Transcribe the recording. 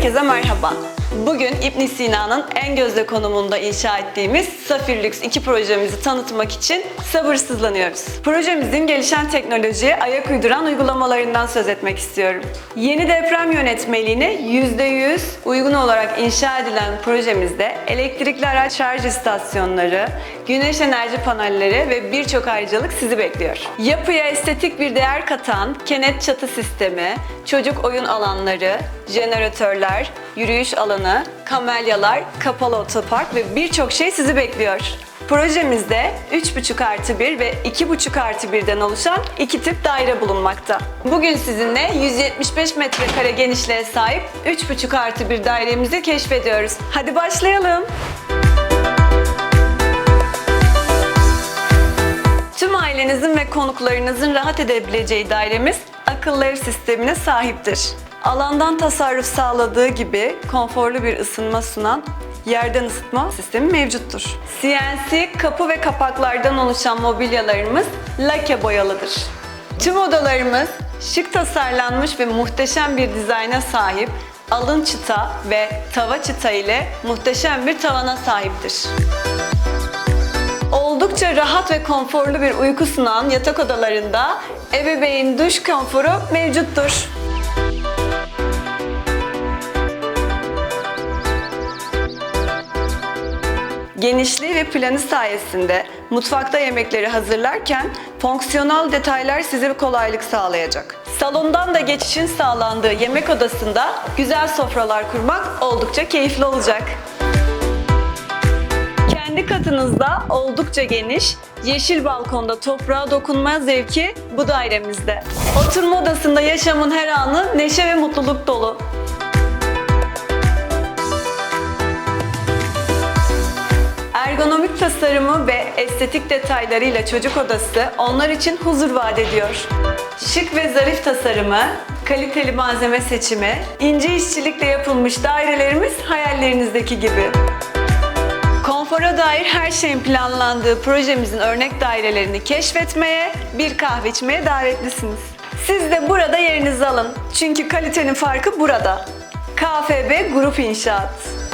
Herkese merhaba. Bugün İbn Sina'nın en gözde konumunda inşa ettiğimiz Safir Lüks 2 projemizi tanıtmak için sabırsızlanıyoruz. Projemizin gelişen teknolojiye ayak uyduran uygulamalarından söz etmek istiyorum. Yeni deprem yönetmeliğine %100 uygun olarak inşa edilen projemizde elektrikli araç şarj istasyonları, güneş enerji panelleri ve birçok ayrıcalık sizi bekliyor. Yapıya estetik bir değer katan kenet çatı sistemi, çocuk oyun alanları, jeneratörler, yürüyüş alanı, kamelyalar, kapalı otopark ve birçok şey sizi bekliyor. Projemizde 3,5 artı 1 ve 2,5 artı 1'den oluşan iki tip daire bulunmakta. Bugün sizinle 175 metrekare genişliğe sahip 3,5 artı 1 dairemizi keşfediyoruz. Hadi başlayalım. Tüm ailenizin ve konuklarınızın rahat edebileceği dairemiz akıllı ev sistemine sahiptir. Alandan tasarruf sağladığı gibi konforlu bir ısınma sunan yerden ısıtma sistemi mevcuttur. CNC kapı ve kapaklardan oluşan mobilyalarımız lake boyalıdır. Tüm odalarımız şık tasarlanmış ve muhteşem bir dizayna sahip alın çıta ve tava çıta ile muhteşem bir tavana sahiptir. Oldukça rahat ve konforlu bir uyku sunan yatak odalarında ebeveyn duş konforu mevcuttur. Genişliği ve planı sayesinde mutfakta yemekleri hazırlarken fonksiyonel detaylar size kolaylık sağlayacak. Salondan da geçişin sağlandığı yemek odasında güzel sofralar kurmak oldukça keyifli olacak. Kendi katınızda oldukça geniş, yeşil balkonda toprağa dokunma zevki bu dairemizde. Oturma odasında yaşamın her anı neşe ve mutluluk dolu. Tasarımı ve estetik detaylarıyla çocuk odası onlar için huzur vaat ediyor. Şık ve zarif tasarımı, kaliteli malzeme seçimi, ince işçilikle yapılmış dairelerimiz hayallerinizdeki gibi. Konfora dair her şeyin planlandığı projemizin örnek dairelerini keşfetmeye, bir kahve içmeye davetlisiniz. Siz de burada yerinizi alın. Çünkü kalitenin farkı burada. KFB Grup İnşaat.